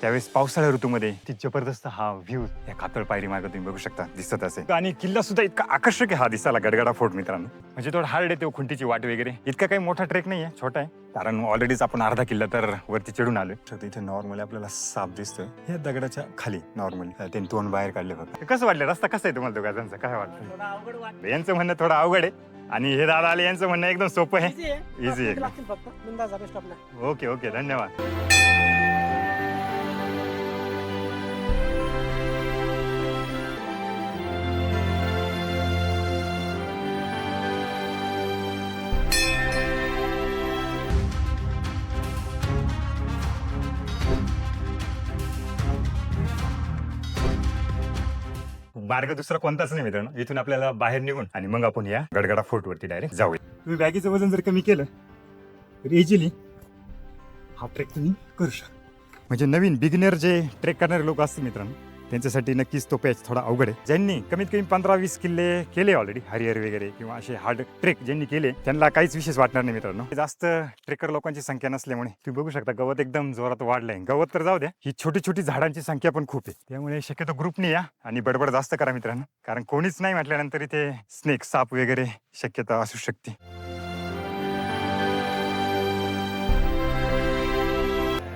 त्यावेळेस पावसाळ्या ऋतूमध्ये ती जबरदस्त हा व्ह्यू या कातळ पायरी मार्ग तुम्ही बघू शकता दिसत असेल. आणि किल्ला सुद्धा इतका आकर्षक आहे हा दिसायला गडगडा फोर्ट मित्रांनो. म्हणजे थोडं हार्ड आहे तो खुंटीची वाट वगैरे. इतका काही मोठा ट्रेक नाही आहे छोटा आहे. कारण ऑलरेडीच आपण अर्धा किल्ला तर वरती चढून आलोय. तर इथे नॉर्मली आपल्याला साप दिसतोय. या दगडाच्या खाली नॉर्मली त्यांनी तोंड बाहेर काढले फक्त कसं वाटलं? रस्ता कसा आहे तुम्हाला दोघांचा काय वाटतं. यांचं म्हणणं थोडं अवघड आहे. आणि हे दादा आले यांचं म्हणणं एकदम सोपं आहे. Easy आहे. ओके ओके धन्यवाद. मार्ग दुसरा कोणताच नाही मित्रांनो. इथून आपल्याला बाहेर निघून आणि मग आपण या गडगडा फोर्ट वरती डायरेक्ट जाऊया. तुम्ही बॅगेचं वजन जर कमी केलं तर इझिली हा ट्रेक तुम्ही करू शकता. म्हणजे नवीन बिगिनर जे ट्रेक करणारे लोक असतील मित्रांनो त्यांच्यासाठी नक्कीच तो पॅच थोडा अवघड आहे. ज्यांनी कमीत कमी पंधरा वीस किल्ले केले ऑलरेडी हरिहर वगैरे किंवा असे हार्ड ट्रेक ज्यांनी केले त्यांना काहीच विशेष वाटणार नाही मित्रांनो. जास्त ट्रेकर लोकांची संख्या नसल्यामुळे तुम्ही बघू शकता गवत एकदम जोरात वाढलंय. गवत तर जाऊ द्या ही छोटी छोटी झाडांची संख्या पण खूप आहे. त्यामुळे शक्यतो ग्रुपने या आणि बडबड जास्त करा मित्रांनो. कारण कोणीच नाही म्हटल्यानंतर इथे स्नेक साप वगैरे शक्यता असू शकते.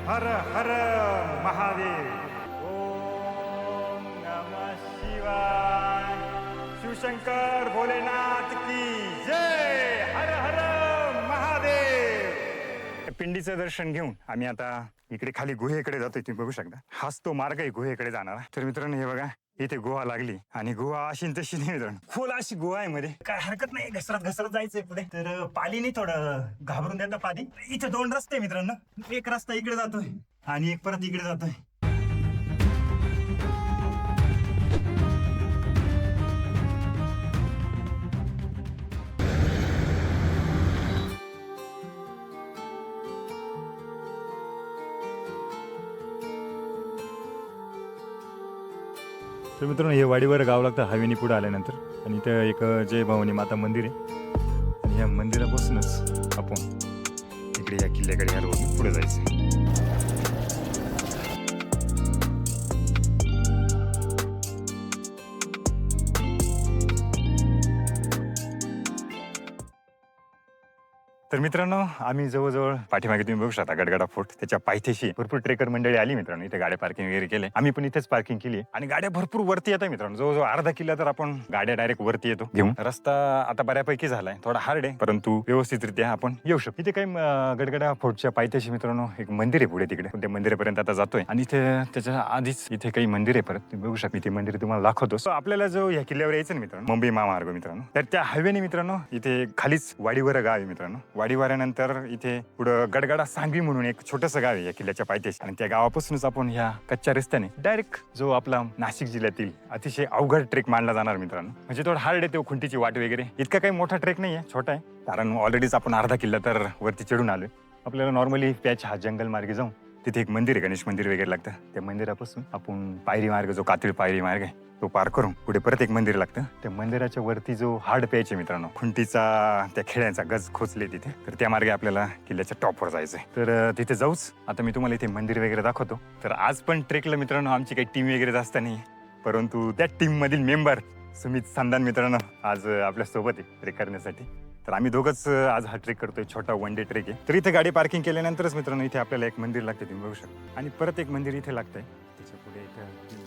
हर हर महादेव. शंकर भोलेनाथ की जय हर हर महादेव। पिंडीचं दर्शन घेऊन आम्ही आता इकडे खाली गुहेकडे जातोय तुम्ही बघू शकता. हाच तो मार्ग आहे गुहेकडे जाणारा. तर मित्रांनो हे बघा इथे गुहा लागली आणि गुहा अशी न तशी नाही मित्रांनो. खोल अशी गुहा आहे मध्ये. काय हरकत नाही घसरत घसरत जायचंय पुढे. तर पालीने थोडं घाबरून देतं पाली. इथे दोन रस्ते आहे मित्रांनो. एक रस्ता इकडे जातोय आणि एक परत इकडे जातोय. तर मित्रांनो हे वाडीवर गाव लागतं हवेनी पुढे आल्यानंतर. आणि इथं एक जय भवानी माता मंदिर आहे. आणि या मंदिरापासूनच आपण इकडे या किल्ल्याकडे या रोड पुढे जायचं तर मित्रांनो आम्ही जवळजवळ पाठीमागे तुम्ही बघू शकता गडगडा फोर्ट. त्याच्या पायथ्याशी भरपूर ट्रेकर मंडळी आली मित्रांनो. इथे गाड्या पार्किंग वगैरे केले. आम्ही पण इथेच पार्किंग केली. आणि गाड्या भरपूर वरती येतात मित्रांनो. जवळजवळ अर्धा किल्ला तर आपण गाड्या डायरेक्ट वरती येतो. घेऊन. रस्ता आता बऱ्यापैकी झालाय. थोडा हार्ड आहे परंतु व्यवस्थितरित्या आपण येऊ शकतो. इथे काही गडगडा फोर्टच्या पायथ्याशी मित्रांनो एक मंदिर आहे पुढे तिकडे. त्या मंदिरापर्यंत आता जातोय. आणि इथे त्याच्या आधीच इथे काही मंदिर आहे परत. तुम्ही बघू शकता ते मंदिर तुम्हाला दाखवतो. आपल्याला जो या किल्ल्यावर यायचं ना मित्रांनो मुंबई महामार्ग मित्रांनो तर त्या हायवेने मित्रांनो इथे खालीच वाडीवर गाव आहे मित्रांनो. वाडीवाऱ्यानंतर इथे पुढं गडगडा सांगवी म्हणून एक छोटस गाव आहे या किल्ल्याच्या पायथ्याशी. आणि त्या गावापासूनच आपण ह्या कच्च्या रस्त्याने डायरेक्ट जो आपला नाशिक जिल्ह्यातील अतिशय अवघड ट्रेक मानला जाणार मित्रांनो. म्हणजे थोडं हार्ड आहे तो खुंटीची वाट वगैरे. इतका काही मोठा ट्रेक नाही आहे छोटा आहे. कारण ऑलरेडीच आपण अर्धा किल्ला तर वरती चढून आलोय. आपल्याला नॉर्मली पॅच हा जंगल मार्गे जाऊन तिथे एक मंदिर आहे गणेश मंदिर वगैरे लागतं. त्या मंदिरापासून आपण पायरी मार्ग जो कातळी पायरी मार्ग आहे तो पार करून पुढे परत एक मंदिर लागतं. त्या मंदिराच्या वरती जो हार्ड प्यायचे मित्रांनो खुंटीचा त्या खेळ्यांचा गज खोचले तिथे. तर त्या मार्गे आपल्याला किल्ल्याच्या टॉपवर जायचंय. तर तिथे जाऊच. आता मी तुम्हाला इथे मंदिर वगैरे दाखवतो. तर आज पण ट्रेकला मित्रांनो आमची काही टीम वगैरे जास्त नाही परंतु त्या टीम मधील मेंबर सुमित सांदान मित्रांनो आज आपल्यासोबत आपल्यासोबत आहे ट्रेक करण्यासाठी. तर आम्ही दोघंच आज हा ट्रेक करतोय. छोटा वन डे ट्रेक आहे. तर इथे गाडी पार्किंग केल्यानंतरच मित्रांनो इथे आपल्याला एक मंदिर लागते तुम्ही बघू शकता. आणि परत एक मंदिर इथे लागतंय. त्याच्या पुढे इथे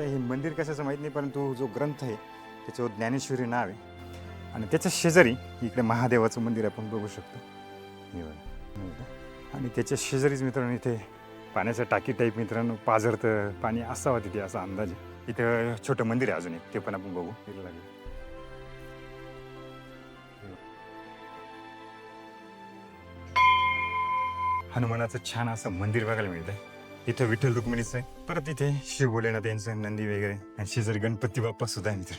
आता हे मंदिर कशाचं माहीत नाही परंतु जो ग्रंथ आहे त्याच्यावर ज्ञानेश्वरी नाव आहे. आणि त्याच्या शेजारी इकडे महादेवाचं मंदिर आपण बघू शकतो. हे बघा. आणि त्याच्या शेजारीच मित्रांनो इथे पाण्याच्या टाकी टाईप मित्रांनो पाझरतं पाणी असावं तिथे असा अंदाज आहे. इथं छोटं मंदिर आहे अजून एक ते पण आपण बघू. तिला लागेल हनुमानाचं छान असं मंदिर बघायला मिळतंय. इथं विठ्ठल रुक्मिणीचं आहे. परत इथे शिव भोलेनाथ यांचं नंदी वगैरे आणि शेजारी गणपती बाप्पा सुद्धा आहे मित्र.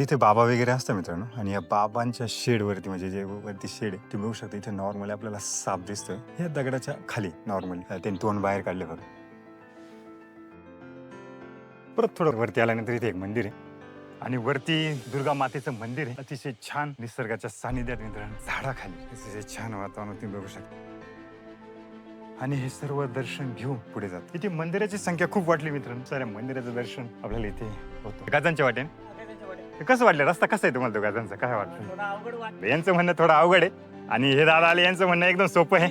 इथे बाबा वगैरे असतात मित्रांनो आणि या बाबांच्या शेडवरती म्हणजे जे वरती शेड आहे तुम्ही बघू शकता इथे नॉर्मली आपल्याला साप दिसतोय. या दगडाच्या खाली नॉर्मली त्यांनी तोंड बाहेर काढले बघा. परत थोडं वरती आल्यानंतर इथे एक मंदिर आहे. आणि वरती दुर्गा मातेचं मंदिर आहे. अतिशय छान निसर्गाच्या सानिध्यात मित्रांनो झाडाखाली. अतिशय छान वातावरण तुम्ही बघू शकता. आणि हे सर्व दर्शन घेऊन पुढे जातो. इथे मंदिराची संख्या खूप वाटली मित्रांनो. साऱ्या मंदिराचं दर्शन आपल्याला इथे होतं. गाजांच्या वाटेने? कसं वाटलं रस्ता कसा आहे तुम्हाला तो गाजांचा? काय वाटतं? यांचं म्हणणं थोडं अवघड आहे. आणि हे दादा आले यांचं म्हणणं एकदम सोपं आहे.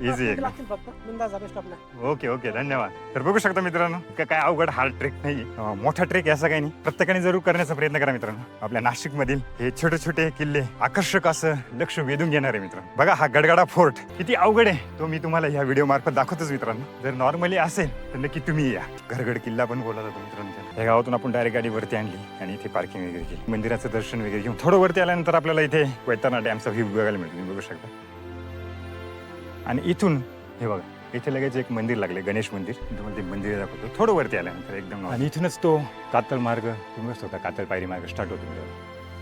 इझी आहे? लागतील फक्त. झाले स्टॉपला ओके ओके धन्यवाद. तर बघू शकता मित्रांनो काय अवघड हार्ड ट्रेक नाही. अं, मोठा ट्रेक असं काही नाही. प्रत्येकाने जरूर करण्याचा प्रयत्न करा मित्रांनो. आपल्या नाशिक मधील हे छोटे छोटे किल्ले आकर्षक असं लक्ष वेधून घेणार आहे मित्रांनो. बघा हा गडगडा फोर्ट किती अवघड आहे. तो मी तुम्हाला ह्या व्हिडिओ मार्फत दाखवतोच मित्रांनो. जर नॉर्मली असेल तर नक्की तुम्ही या. घरगड किल्ला पण बोला जातो मित्रांनो. त्याला. या गावातून आपण डायरेक्ट गाडी वरती आणली आणि इथे पार्किंग वगैरे केली. मंदिराचं दर्शन वगैरे घेऊन थोडं वरती आल्यानंतर आपल्याला इथे वैताना डॅमचा व्ह्यू बघायला मिळतो तुम्ही बघू शकता. आणि इथून हे बघा इथे लगेच एक मंदिर लागले गणेश मंदिर. तुम्हाला ते मंदिर दाखवतो. थोडं वरती आल्यानंतर एकदम आणि इथूनच तो कातळ मार्ग तुम्ही होता कातळ पायरी मार्ग स्टार्ट होतो.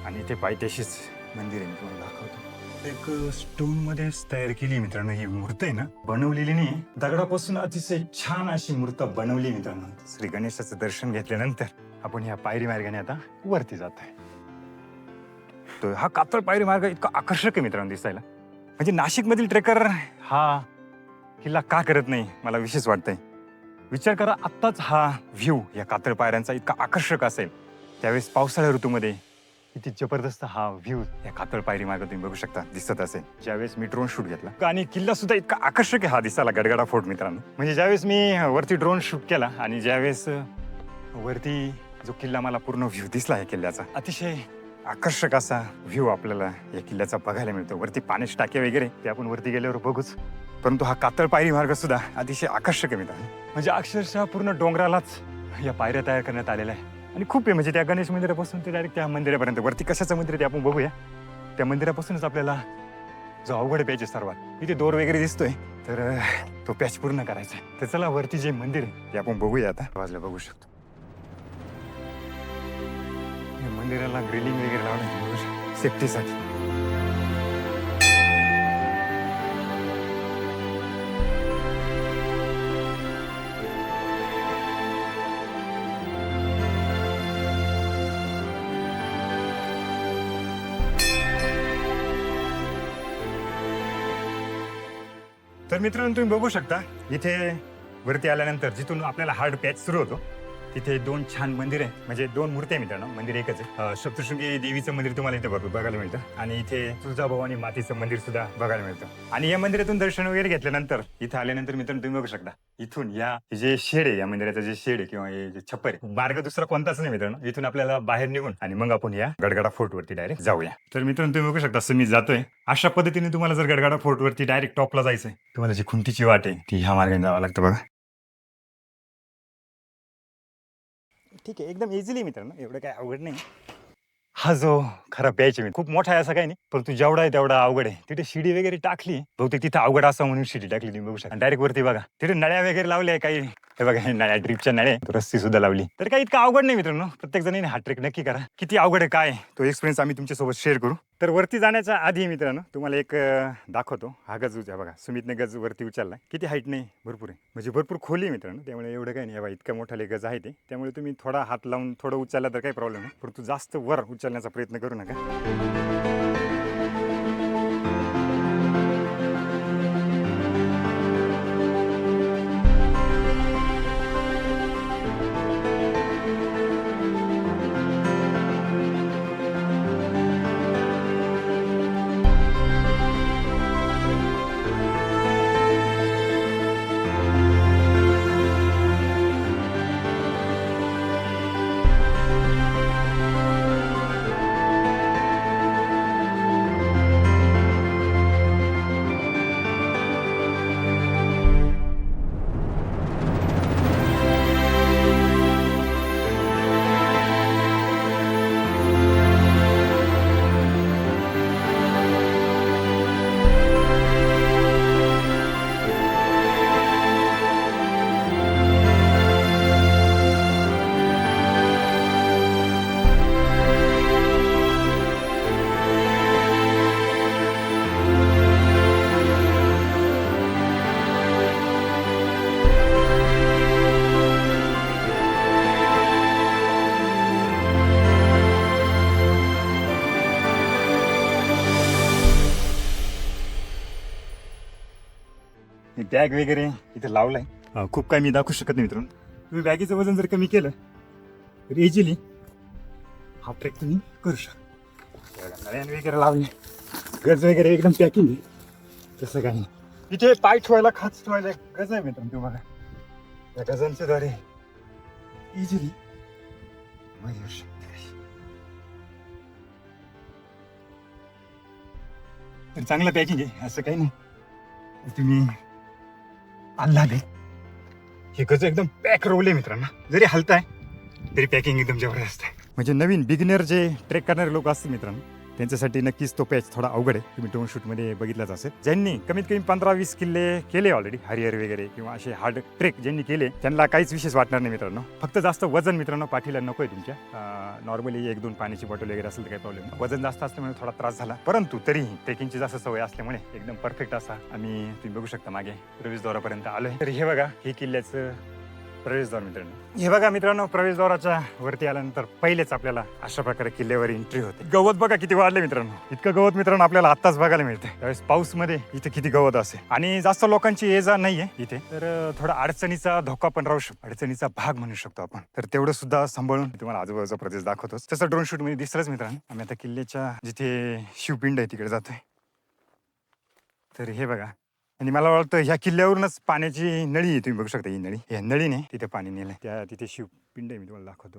आणि इथे पायथ्याशीच मंदिर आहे मी तुम्हाला दाखवतो. एक स्टोन मध्येच तयार केली मित्रांनो ही मूर्त आहे ना? बनवलेली नाही. दगडापासून अतिशय छान अशी मूर्त बनवली मित्रांनो. श्री गणेशाचं दर्शन घेतल्यानंतर आपण ह्या पायरी मार्गाने आता वरती जात आहे. तो हा कातळ पायरी मार्ग इतका आकर्षक आहे मित्रांनो दिसायला. म्हणजे नाशिकमधील ट्रेकर हा किल्ला का करत नाही मला विशेष वाटतंय. विचार करा आत्ताच हा व्ह्यू या कातळ पायऱ्यांचा इतका आकर्षक असेल. त्यावेळेस पावसाळ्या ऋतूमध्ये किती जबरदस्त हा व्ह्यू या कातळ पायरी मार्ग तुम्ही बघू शकता दिसत असेल. ज्यावेळेस मी ड्रोन शूट घेतला. आणि किल्ला सुद्धा इतका आकर्षक आहे हा दिसायला गडगडा फोर्ट मित्रांनो. म्हणजे ज्यावेळेस मी वरती ड्रोन शूट केला आणि ज्यावेळेस वरती जो किल्ला मला पूर्ण व्ह्यू दिसला आहे किल्ल्याचा अतिशय आकर्षक असा व्ह्यू आपल्याला या किल्ल्याचा बघायला मिळतो. वरती पाण्याची टाके वगैरे ते आपण वरती गेल्यावर बघूच. परंतु हा कातळ पायरी मार्ग सुद्धा अतिशय आकर्षक आहे मित्रांनो. म्हणजे अक्षरशः पूर्ण डोंगरालाच या पायऱ्या तयार करण्यात आलेल्या आहे. आणि खूप आहे म्हणजे त्या गणेश मंदिरापासून ते डायरेक्ट त्या मंदिरापर्यंत. वरती कशाचं मंदिर आहे ते आपण बघूया. त्या मंदिरापासूनच आपल्याला जो अवघड पॅच आहे सर्वात इथे दोर वगैरे दिसतोय. तर तो पॅच पूर्ण करायचा आहे. तर चला वरती जे मंदिर आहे ते आपण बघूया आता. बाजूला बघू शकतो. मंदिराला ग्रिलिंग वगैरे लावण्याची सेफ्टीसाठी तर मित्रांनो तुम्ही बघू शकता इथे वरती आल्यानंतर जिथून आपल्याला हार्ड पॅच सुरू होतो तिथे दोन छान मंदिर आहे म्हणजे दोन मूर्ती आहे मित्रांनो. मंदिर एकच आहे. अं, सप्तशृंगी देवीचं मंदिर तुम्हाला इथे बघ- बघायला मिळतं. आणि इथे तुळजाभवानी मातीचं मंदिर सुद्धा बघायला मिळतं. आणि या मंदिरातून दर्शन वगैरे घेतल्यानंतर इथे आल्यानंतर मित्रांनो तुम्ही बघू शकता इथून या हे जे शेड आहे या मंदिराचं जे शेड आहे किंवा हे जे छप्पर आहे मार्ग दुसरा कोणताच नाही मित्रांनो. इथून आपल्याला बाहेर निघून आणि मग आपण या गडगडा फोर्ट वरती डायरेक्ट जाऊया. तर मित्रांनो तुम्ही बघू शकता असं मी जातोय. अशा पद्धतीने तुम्हाला जर गडगडा फोर्ट वरती डायरेक्ट टॉपला जायचंय तुम्हाला जी खुंटीची वाट आहे ती ह्या मार्गाने जावं लागतं बघा. ठीक आहे. एकदम इझिली मित्रांनो. एवढं काय अवघड नाही. हा जो खरा बॅच मी खूप मोठा आहे असं काही नाही. परंतु जेवढा आहे तेवढा अवघड आहे. तिथे शिडी वगैरे टाकली. बहुतेक तिथे अवघड असा म्हणून शिडी टाकली तुम्ही बघू शकता. डायरेक्ट वरती बघा. तिथे नळ्या वगैरे लावल्या काही. हे बघा हे नळ्या ड्रिपच्या नळ्या रस्ती सुद्धा लावली. तर काही इतकं अवघड नाही मित्रांनो. प्रत्येक जणांनी हा ट्रेक नक्की करा. किती अवघड आहे काय तो एक्सपिरियन्स आम्ही तुमच्यासोबत शेअर करू. तर वरती जाण्याच्या आधी मित्रांनो तुम्हाला एक दाखवतो. हा गज उचा बघा. सुमितने गज वरती उचलला किती हाईट नाही भरपूर आहे. म्हणजे भरपूर खोली आहे मित्रांनो. त्यामुळे एवढं काही नाही. हे इतका मोठा गज आहे ते. त्यामुळे तुम्ही थोडा हात लावून थोडं उचलला तर काही प्रॉब्लेम नाही. परंतु जास्त वर उचलण्याचा प्रयत्न करू नका. बॅग वगैरे इथे लावलाय. अं, खूप काही मी दाखवू शकत नाही मित्रांनो. तुम्ही बॅगेचं वजन जर कमी केलं तर इझिली हा ट्रेक तुम्ही करू शकता. बघा, नळ्यान वगैरे लावले. गज वगैरे एकदम पॅकिंग आहे. तसं काही नाही. इथे पाय ठेवायला खाच ठेवायला एक गज आहे मित्रांनो तुम्हाला त्या गजांच्या द्वारे इझिली येऊ शकते तर चांगलं पॅकिंग आहे असं काही नाही. तुम्ही आणला नाही हे कसं एकदम पॅक रोवले मित्रांनो. जरी हलताय तरी पॅकिंग एकदम जबरदस्त आहे. म्हणजे नवीन बिगिनर जे ट्रेक करणारे लोक असतील मित्रांनो त्यांच्यासाठी नक्कीच तो पॅच थोडा अवघड आहे. तुम्ही ड्रोन शूटमध्ये बघितलाच असेल. ज्यांनी कमीत कमी पंधरा वीस किल्ले केले ऑलरेडी हरिहर वगैरे किंवा असे हार्ड ट्रेक ज्यांनी केले त्यांना काहीच विशेष वाटणार नाही मित्रांनो. फक्त जास्त वजन मित्रांनो पाठीला नको आहे तुमच्या नॉर्मली एक दोन पाण्याची बॉटल वगैरे असेल तर काही प्रॉब्लेम नाही. वजन जास्त असल्यामुळे थोडा त्रास झाला. परंतु तरीही ट्रेकिंगची जास्त सवय असल्यामुळे एकदम परफेक्ट असा आम्ही तुम्ही बघू शकता मागे प्रवेशद्वारापर्यंत आलोय. तर हे बघा हे किल्ल्याचं प्रवेशद्वार मित्रांनो. हे बघा मित्रांनो प्रवेशद्वाराच्या वरती आल्यानंतर पहिलेच आपल्याला अशा प्रकारे किल्ल्यावर एंट्री होते. गवत बघा किती वाढले मित्रांनो. इतकं गवत मित्रांनो आपल्याला आत्ताच बघायला मिळते. त्यावेळेस पाऊसमध्ये इथे किती गवत असेल. आणि जास्त लोकांची ये जा नाहीये इथे. तर थोडा अडचणीचा धोका पण राहू शकतो. अडचणीचा भाग म्हणू शकतो आपण. तर तेवढं सुद्धा सांभाळून तुम्हाला आजूबाजूचा प्रदेश दाखवतोच. तसं ड्रोन शूटमध्ये दिसलंच मित्रांनो. आम्ही आता किल्ल्याच्या जिथे शिवपिंड आहे तिकडे जातोय. तर हे बघा आणि मला वाटतं ह्या किल्ल्यावरूनच पाण्याची नळी आहे. तुम्ही बघू शकता ही नळी. ह्या नळीने तिथे पाणी नेलं त्या तिथे शिवपिंड आहे. मी तुम्हाला दाखवतो.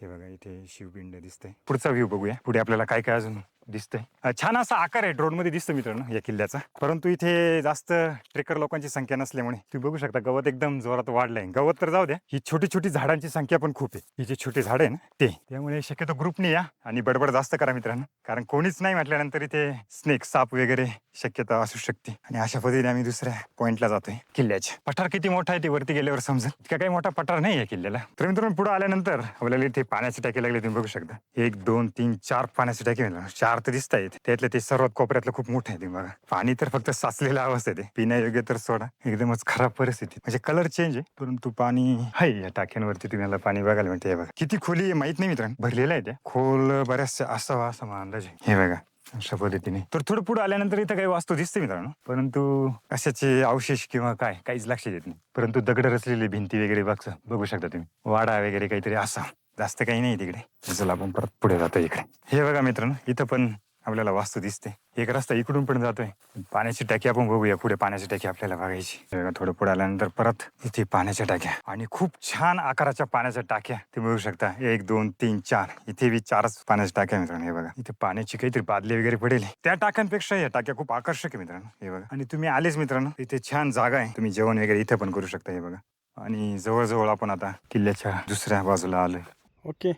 हे बघा इथे शिवपिंड दिसतंय. पुढचा व्ह्यू बघूया. पुढे आपल्याला काय काय अजून दिसतंय. अं, छान असा आकार आहे ड्रोनमध्ये दिसतो मित्रांनो या किल्ल्याचा. परंतु इथे जास्त ट्रेकर लोकांची संख्या नसल्यामुळे तुम्ही बघू शकता गवत एकदम जोरात वाढलंय. गवत तर जाऊ द्या ही छोटी छोटी झाडांची संख्या पण खूप आहे. ही जी छोटी झाड आहे ना ते. त्यामुळे शक्यतो ग्रुपने या आणि बडबड जास्त करा मित्रांनो. कारण कोणीच नाही म्हटल्यानंतर इथे स्नेक साप वगैरे शक्यता असू शकते. आणि अशा पद्धतीने आम्ही दुसऱ्या पॉइंटला जातोय किल्ल्याच्या. पठार किती मोठा आहे ते वरती गेल्यावर समजेल? इतका काही मोठा पठार नाही आहे किल्ल्याला. तर मित्रांनो पुढे आल्यानंतर आपल्याला इथे पाण्याचे टाके लागले तुम्ही बघू शकता. एक दोन तीन चार पाण्याचे टाके मिळाले चार तर दिसत आहेत त्यातले ते सर्वात कोपऱ्यातलं खूप मोठं आहे ते बघा. पाणी तर फक्त साचलेलं अवस्था आहे पिण्यायोग्य तर सोडा. एकदमच खराब परिस्थिती. म्हणजे कलर चेंज आहे परंतु पाणी आहे या टाक्यांवरती तुम्हाला पाणी बघायला मिळते. हे बघा. किती खोली आहे माहीत नाही मित्रांनो. भरलेलं आहे त्या खोल बऱ्याचशा असावा असा मला अंदाज आहे. हे बघा. अशा पद्धतीने. तर थोडं पुढे आल्यानंतर इथं काही वास्तू दिसते मित्रांनो. परंतु कशाचे अवशेष किंवा काय काहीच लक्ष देत नाही. परंतु दगड रचलेली भिंती वगैरे बघ बघू शकता तुम्ही. वाडा वगैरे काहीतरी असा. जास्त काही नाही तिकडे. चला आपण परत पुढे जातो इकडे. हे बघा मित्रांनो इथं पण आपल्याला वास्तू दिसते. एक रस्ता इकडून पण जातोय. पाण्याची टाकी आपण बघूया पुढे पाण्याची टाकी आपल्याला बघायची. थोडं पुढे आल्यानंतर परत इथे पाण्याच्या टाक्या. आणि खूप छान आकाराच्या पाण्याच्या टाक्या तुम्ही मिळू शकता. एक दोन तीन चार. इथे बी चारच पाण्याच्या टाक्या मित्रांनो हे बघा. इथे पाण्याची काहीतरी बादली वगैरे पडेल त्या टाक्यांपेक्षा या टाक्या खूप आकर्षक आहे मित्रांनो हे बघा. आणि तुम्ही आलेच मित्रांनो इथे छान जागा आहे. तुम्ही जेवण वगैरे इथे पण करू शकता हे बघा. आणि जवळजवळ आपण आता किल्ल्याच्या दुसऱ्या बाजूला आलोय. ओके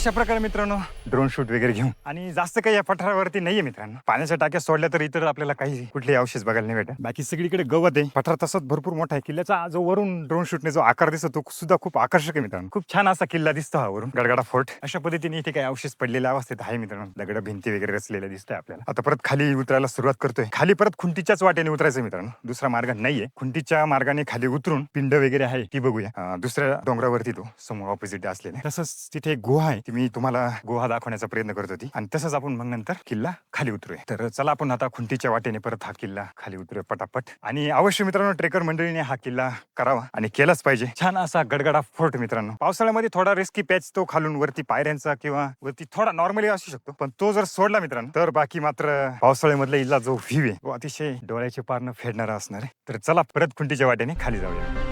अशा प्रकारे मित्रांनो ड्रोन शूट वगैरे घेऊन. आणि जास्त काही या पठारावरती नाहीये मित्रांनो. पाण्याच्या टाक्या सोडल्या तर इतर आपल्याला काही कुठलेही अवशेष बघायला नाही भेटत. बाकी सगळीकडे गवत आहे. पठार तसाच भरपूर मोठा आहे. किल्ल्याचा जो वरून ड्रोन शूटने जो आकार दिसतो तो सुद्धा खूप आकर्षक आहे मित्रांनो. खूप छान असा किल्ला दिसतो हा वरून. गडगडा फोर्ट. अशा पद्धतीने इथे काही अवशेष पडलेल्या अवस्थेत आहे मित्रांनो. दगड भिंती वगैरे रचलेल्या दिसतंय आपल्याला. आता परत खाली उतरायला सुरुवात करतोय. खाली परत खुंटीच्याच वाटेने उतरायचं मित्रांनो. दुसरा मार्ग नाहीये. खुंटीच्या मार्गाने खाली उतरून पिंड वगैरे आहे ती बघूया. दुसऱ्या डोंगरावरती तो समोर ऑपोजिट असलेला तसंच तिथे एक गुहा आहे. की मी तुम्हाला गुहा दाखवण्याचा प्रयत्न करत होती. आणि तसंच आपण मग नंतर किल्ला खाली उतरूया. तर चला आपण आता खुंटीच्या वाटेने परत हा किल्ला खाली उतरूया पटापट. आणि अवश्य मित्रांनो ट्रेकर मंडळीने हा किल्ला करावा आणि केलाच पाहिजे. छान असा गडगडा फोर्ट मित्रांनो. पावसाळ्यामध्ये थोडा रिस्की पॅच तो खालून वरती पायऱ्यांचा किंवा वरती थोडा नॉर्मली असू शकतो. पण तो जर सोडला मित्रांनो तर बाकी मात्र पावसाळ्यामधला इथला जो व्ह्यू आहे तो अतिशय डोळ्याचे पारणं फेडणारा असणार आहे. तर चला परत खुंटीच्या वाटेने खाली जाऊया.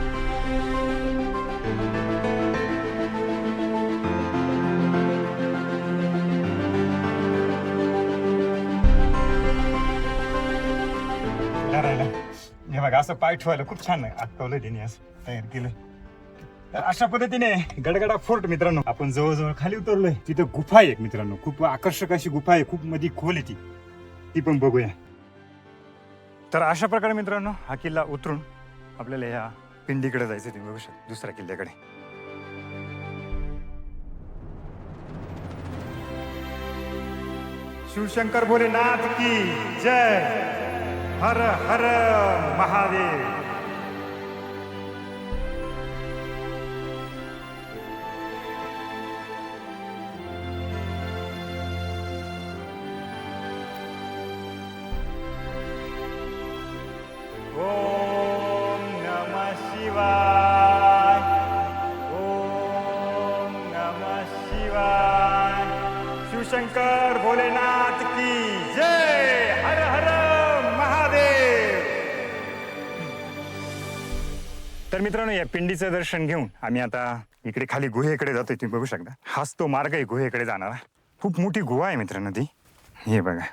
करायला हे बघा असं पाय ठेवायला खूप छान आहे तिने असं तयार केलं तर अशा पद्धतीने गडगडा फोर्ट मित्रांनो आपण जवळजवळ खाली उतरलोय. तिथं गुफा आहे मित्रांनो. खूप आकर्षक अशी गुफा आहे खूप मधी खोल आहे ती. ती पण बघूया. तर अशा प्रकारे मित्रांनो हा किल्ला उतरून आपल्याला या पिंडीकडे जायचं तुम्ही बघू शकता दुसऱ्या किल्ल्याकडे. शिवशंकर भोलेनाथ की जय! हर हर महादेव। तर मित्रांनो या पिंडीचं दर्शन घेऊन आम्ही आता इकडे खाली गुहेकडे जातोय. तुम्ही बघू शकता. हाच तो मार्ग आहे गुहेकडे जाणारा. खूप मोठी गुहा आहे मित्रांनो ती. हे बघा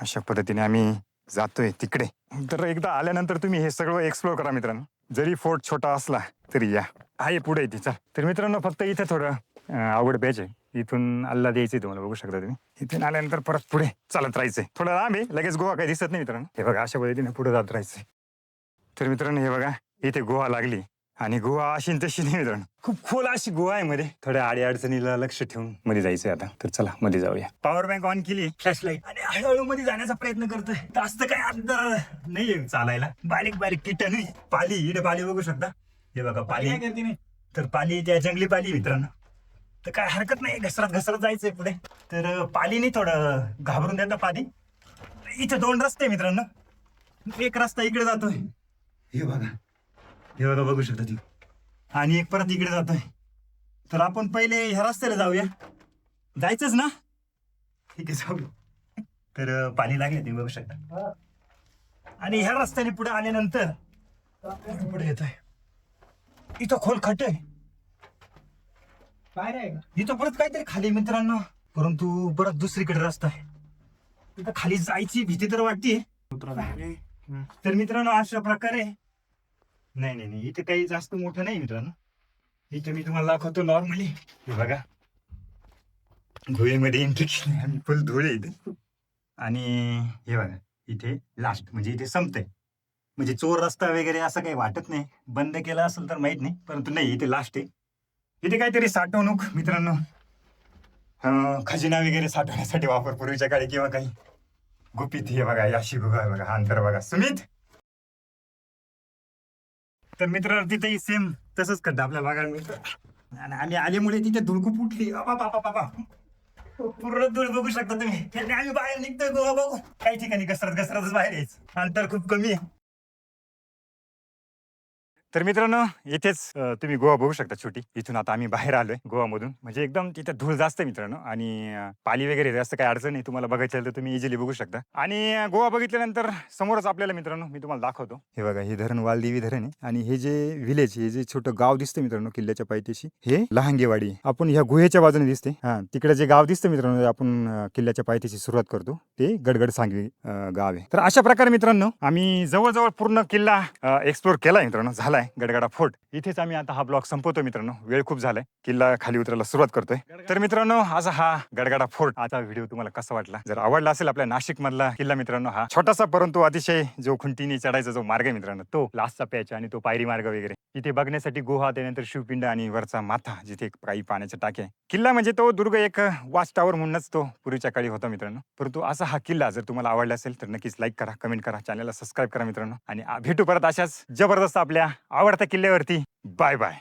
अशा पद्धतीने आम्ही जातोय तिकडे. तर एकदा आल्यानंतर तुम्ही हे सगळं एक्सप्लोर करा मित्रांनो. जरी फोर्ट छोटा असला तरी या. आहे पुढे तिचा. तर मित्रांनो फक्त इथे थोडं आवड अवघड आहे. इथून अल्ला द्यायचंय तुम्हाला बघू शकता तुम्ही. इथून आल्यानंतर परत पुढे चालत राहायचंय. थोडं लांब आहे लगेच गोवा काही दिसत नाही मित्रांनो. हे बघा अशा पद्धतीने पुढे जात राहायचंय. तर मित्रांनो हे बघा इथे गुहा लागली. आणि गुहा अशी न तशी नाही मित्रांनो. खूप खोल अशी गुहा आहे मध्ये. थोड्या आडी अडचणीला लक्ष ठेवून मध्ये जायचंय आता. तर चला मध्ये जाऊया. पॉवर बँक ऑन केली. फ्लॅशलाईट आणि हळूहळू मध्ये जाण्याचा प्रयत्न करतोय. जास्त काय अंतर नाहीये चालायला. बारीक बारीक किटन. पाली. इकडे पाली बघू शकता. हे बघा पाली. तर पाली त्या जंगली पाली मित्रांनो. तर काय हरकत नाही. घसरत घसरत जायचंय पुढे. तर पालीने थोडं घाबरून देता पाली. इथे दोन रस्ते मित्रांनो. एक रस्ता इकडे जातोय. हे बघा. हे बघा बघू शकता तुम्ही आणि एक परत इकडे जातोय. तर आपण पहिले ह्या रस्त्याला जाऊया. जायचंच ना? ठीक आहे जाऊ. तर पाणी लागले तुम्ही बघू शकता. आणि ह्या रस्त्याने पुढे आल्यानंतर पुढे येतोय. इथं खोल खट आहे. बाहेर आहे का? इथं परत काहीतरी खाली मित्रांनो. परंतु परत दुसरीकडे रस्ता आहे. इथं खाली जायची भीती तर वाटते तर मित्रांनो अशा प्रकारे नाही नाही नाही. इथे काही जास्त मोठं नाही मित्रांनो. इथे मी तुम्हाला दाखवतो नॉर्मली हे बघा. धुळेमध्ये इंट्रेक्शन आणि फुल धुळे इथे. आणि हे बघा इथे लास्ट म्हणजे इथे संपतंय. म्हणजे चोर रस्ता वगैरे असं काही वाटत नाही. बंद केला असेल तर माहीत नाही परंतु नाही इथे लास्ट आहे. इथे काहीतरी साठवणूक मित्रांनो. खजिना वगैरे साठवण्यासाठी वापर पूर्वीच्या काळी किंवा काही. गुपित हे बघा याशी बघा बघा अंतर बघा. सुमित! तर मित्र तिथेही सेम तसंच करतं आपल्या भागात मिळतं आणि आम्ही आल्यामुळे तिथे धूळ फुटली. उठली बाबा बाबा. पूर्ण धूळ बघू शकता तुम्ही. आम्ही बाहेर निघतोय. गोवा बघू. काही ठिकाणी घसरत घसरतच बाहेर यायचं. अंतर खूप कमी आहे. तर मित्रांनो इथेच तुम्ही गोवा बघू शकता छोटी. इथून आता आम्ही बाहेर आलोय गोवामधून. म्हणजे एकदम तिथे धूळ जास्त आहे मित्रांनो. आणि पाली वगैरे जास्त काही अडचण नाही. तुम्हाला बघायचं तर तुम्ही इझिली बघू शकता. आणि गोवा बघितल्यानंतर समोरच आपल्याला मित्रांनो मी तुम्हाला दाखवतो. हे बघा हे धरण वालदेवी धरण आहे. आणि हे जे विलेज हे जे छोटं गाव दिसतं मित्रांनो किल्ल्याच्या पायथ्याशी हे लहांगेवाडी आपण ह्या गुहेच्या बाजूने दिसते. हा तिकडे जे गाव दिसतं मित्रांनो आपण किल्ल्याच्या पायथ्याशी सुरुवात करतो ते गडगड सांगवी गाव आहे. तर अशा प्रकारे मित्रांनो आम्ही जवळजवळ पूर्ण किल्ला एक्सप्लोर केला मित्रांनो झालाय. गडगडा फोर्ट इथेच आम्ही आता हा ब्लॉग संपवतो मित्रांनो. वेळ खूप झालाय. किल्ला खाली उतरायला सुरुवात करतोय. तर मित्रांनो असा हा गडगडा फोर्ट आता व्हिडिओ तुम्हाला कसा वाटला? जर आवडला असेल आपल्या नाशिक मधला किल्ला मित्रांनो हा छोटासा परंतु अतिशय जो खुंटीने चढायचा जो मार्ग आहे मित्रांनो तो लास्टचा पॅच आणि तो पायरी मार्ग वगैरे. इथे बघण्यासाठी गुहा त्यानंतर शिवपिंड आणि वरचा माथा जिथे काही पाण्याचे टाके आहे. किल्ला म्हणजे तो दुर्ग एक वाच टावर म्हणूनच तो पूर्वीच्या काळी होता मित्रांनो. परंतु असा हा किल्ला जर तुम्हाला आवडला असेल तर नक्कीच लाईक करा कमेंट करा चॅनलला सबस्क्राईब करा मित्रांनो. आणि भेटू परत अशाच जबरदस्त आपल्या आवडत्या किल्ल्यावरती. Bye bye.